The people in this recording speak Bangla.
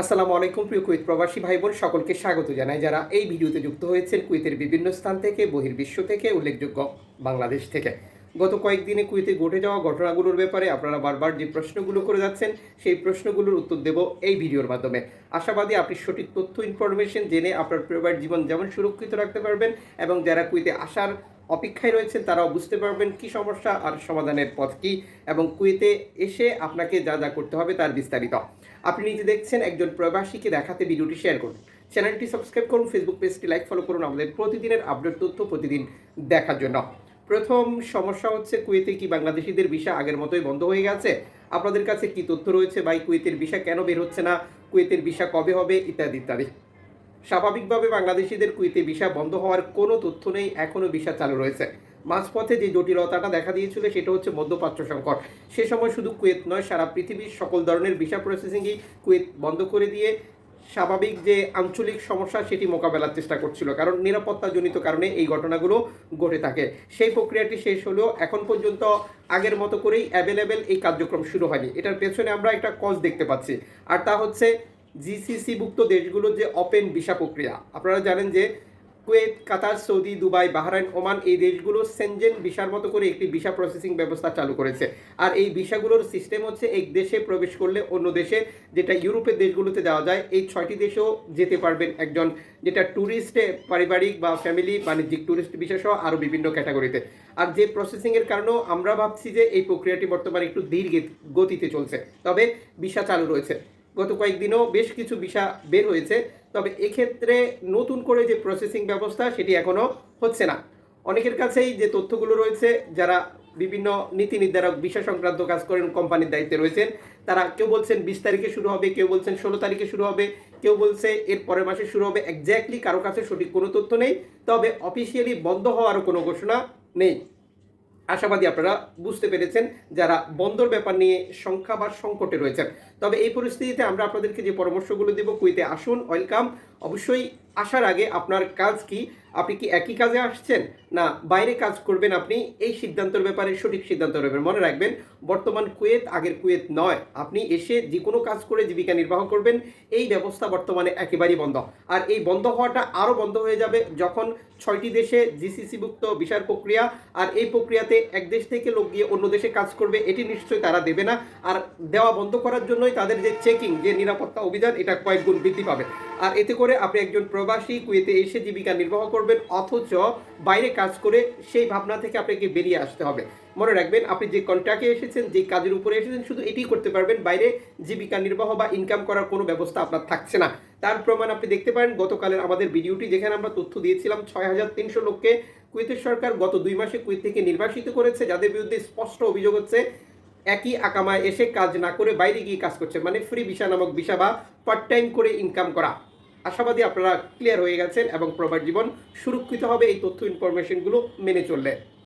আসসালামু আলাইকুম প্রিয় কুয়েত প্রবাসী ভাই বোন সকলকে স্বাগত জানাই। যারা এই ভিডিওতে যুক্ত হয়েছেন কুয়েতের বিভিন্ন স্থান থেকে, বহির্বিশ্ব থেকে, উল্লেখযোগ্য বাংলাদেশ থেকে। গত কয়েকদিনে কুয়েতে ঘটে যাওয়া ঘটনাগুলোর ব্যাপারে আপনারা বারবার যে প্রশ্নগুলো করে যাচ্ছেন, সেই প্রশ্নগুলোর উত্তর দেব এই ভিডিওর মাধ্যমে। আশাবাদী আপনি সঠিক তথ্য ইনফরমেশন জেনে আপনার পরিবার জীবন যেমন সুরক্ষিত রাখতে পারবেন এবং যারা কুয়েতে আসার অপেক্ষায় রয়েছেন, তারাও বুঝতে পারবেন কি সমস্যা আর সমাধানের পথ কী এবং কুয়েতে এসে আপনাকে যা যা করতে হবে তার বিস্তারিত। আপনি নিজে দেখছেন একজন প্রবাসীকে দেখাতে ভিডিওটি শেয়ার করুন। চ্যানেলটি সাবস্ক্রাইব করুন ফেসবুক পেজটি লাইক ফলো করুন আমাদের প্রতিদিনের আপডেট তথ্য প্রতিদিন দেখার জন্য। প্রথম সমস্যা হচ্ছে কুয়েতে কি বাংলাদেশিদের ভিসা আগের মতোই বন্ধ হয়ে গেছে? আপনাদের কাছে কি তথ্য রয়েছে বা কুয়েতের ভিসা কেন বের হচ্ছে না? কুয়েতের ভিসা কবে হবে? ইত্যাদি ইত্যাদি। স্বাভাবিকভাবে বাংলাদেশিদের কুয়েতে ভিসা বন্ধ হওয়ার কোনো তথ্য নেই, এখনও ভিসা চালু রয়েছে। মাঝপথে যে জটিলতাটা দেখা দিয়েছিল সেটা হচ্ছে মধ্যপ্রাচ্য সংকট। সে সময় শুধু কুয়েত নয়, সারা পৃথিবীর সকল ধরনের ভিসা প্রসেসিংই কুয়েত বন্ধ করে দিয়ে স্বাভাবিক যে আঞ্চলিক সমস্যা সেটি মোকাবেলার চেষ্টা করছিল, কারণ নিরাপত্তাজনিত কারণে এই ঘটনাগুলো ঘটে থাকে। সেই প্রক্রিয়াটি শেষ হলেও এখন পর্যন্ত আগের মতো করেই অ্যাভেলেবেল এই কার্যক্রম শুরু হয়নি। এটার পেছনে আমরা একটা কজ দেখতে পাচ্ছি, আর তা হচ্ছে জিসিসিভুক্ত দেশগুলোর যে ওপেন ভিসা প্রক্রিয়া। আপনারা জানেন যে Kuwait, Qatar, Saudi, Dubai, Bahrain, Oman এই দেশগুলো সেনজেন ভিসার মতো করে একটি ভিসা প্রসেসিং ব্যবস্থা চালু করেছে। আর এই ভিসাগুলোর সিস্টেম হচ্ছে এক দেশে প্রবেশ করলে অন্য দেশে, যেটা ইউরোপের দেশগুলোতে যাওয়া যায়, এই ছয়টি দেশেও যেতে পারবেন একজন, যেটা ট্যুরিস্টে পারিবারিক বা ফ্যামিলি বাণিজ্যিক ট্যুরিস্ট ভিসা সহ আরও বিভিন্ন ক্যাটাগরিতে আর যে প্রসেসিংয়ের কারণেও আমরা ভাবছি যে এই প্রক্রিয়াটি বর্তমানে একটু ধীর গতিতে চলছে। তবে ভিসা চালু রয়েছে। গত কয়েকদিনও বেশ কিছু ভিসা বের হয়েছে। তবে এক্ষেত্রে নতুন করে যে প্রসেসিং ব্যবস্থা সেটি এখনও হচ্ছে না। অনেকের কাছেই যে তথ্যগুলো রয়েছে, যারা বিভিন্ন নীতি নির্ধারক বিষয় সংক্রান্ত কাজ করেন, কোম্পানির দায়িত্বে রয়েছেন, তারা কেউ বলছেন বিশ তারিখে শুরু হবে, কেউ বলছেন ষোলো তারিখে শুরু হবে, কেউ বলছে এর পরের মাসে শুরু হবে। একজ্যাক্টলি কারও কাছে সঠিক কোনো তথ্য নেই, তবে অফিসিয়ালি বন্ধ হওয়ারও কোনো ঘোষণা নেই। আশাবাদী আপনারা বুঝতে পেরেছেন যারা বন্দর ব্যাপার নিয়ে সংখ্যা বা সংকটে রয়েছেন। তবে এই পরিস্থিতিতে আমরা আপনাদেরকে যে পরামর্শগুলো দেব, কুইতে আসুন, ওয়েলকাম। অবশ্যই আসার আগে আপনার কাজ কি? আপনি কি একই কাজে আসছেন? না, বাইরে কাজ করবেন আপনি? এই সিদ্ধান্তের ব্যাপারে সঠিক সিদ্ধান্ত নেবেন। মনে রাখবেন, বর্তমান কুয়েত আগের কুয়েত নয়। আপনি এসে যে কোনো কাজ করে জীবিকা নির্বাহ করবেন। এই ব্যবস্থা বর্তমানে একেবারেই বন্ধ। আর এই বন্ধ হওয়াটা আরও বন্ধ হয়ে যাবে যখন ছয়টি দেশে জিসিসিভুক্ত বিচার প্রক্রিয়া আর এই প্রক্রিয়াতে এক দেশ থেকে লোক গিয়ে অন্য দেশে কাজ করবে, এটি নিশ্চয়ই তারা দেবে না। আর দেওয়া বন্ধ করার জন্যই তাদের যে চেকিং, যে নিরাপত্তা অভিযান, এটা কয়েক গুণ বৃদ্ধি পাবে। আর এতে করে আপনি একজন প্রবাসী কুয়েতে এসে জীবিকা নির্বাহ করবেন, অথচ বাইরে কাজ করে সেই ভাবনা থেকে আপনাকে বেরিয়ে আসতে হবে। মনে রাখবেন, আপনি যে কন্ট্রাক্টে এসেছেন, যে কাজের উপরে এসেছেন, শুধু এটি করতে পারবেন, বাইরে জীবিকা নির্বাহ বা ইনকাম করার কোনো ব্যবস্থা আপনার থাকছে না। তার প্রমাণ আপনি দেখতে পারেন, গতকালের আমাদের ভিডিওটি যেখানে আমরা তথ্য দিয়েছিলাম, ছয় হাজার তিনশো লোককে কুয়েতের সরকার গত দুই মাসে কুয়েত থেকে নির্বাসিত করেছে, যাদের বিরুদ্ধে স্পষ্ট অভিযোগ হচ্ছে, একই আকামায় এসে কাজ না করে বাইরে গিয়ে কাজ করছে মানে ফ্রি ভিসা নামক ভিসা বা পার্ট টাইম করে ইনকাম করা। আশাবাদী আপনারা ক্লিয়ার হয়ে গেছেন এবং প্রবার জীবন সুরক্ষিত হবে এই তথ্য ইনফরমেশনগুলো মেনে চললে।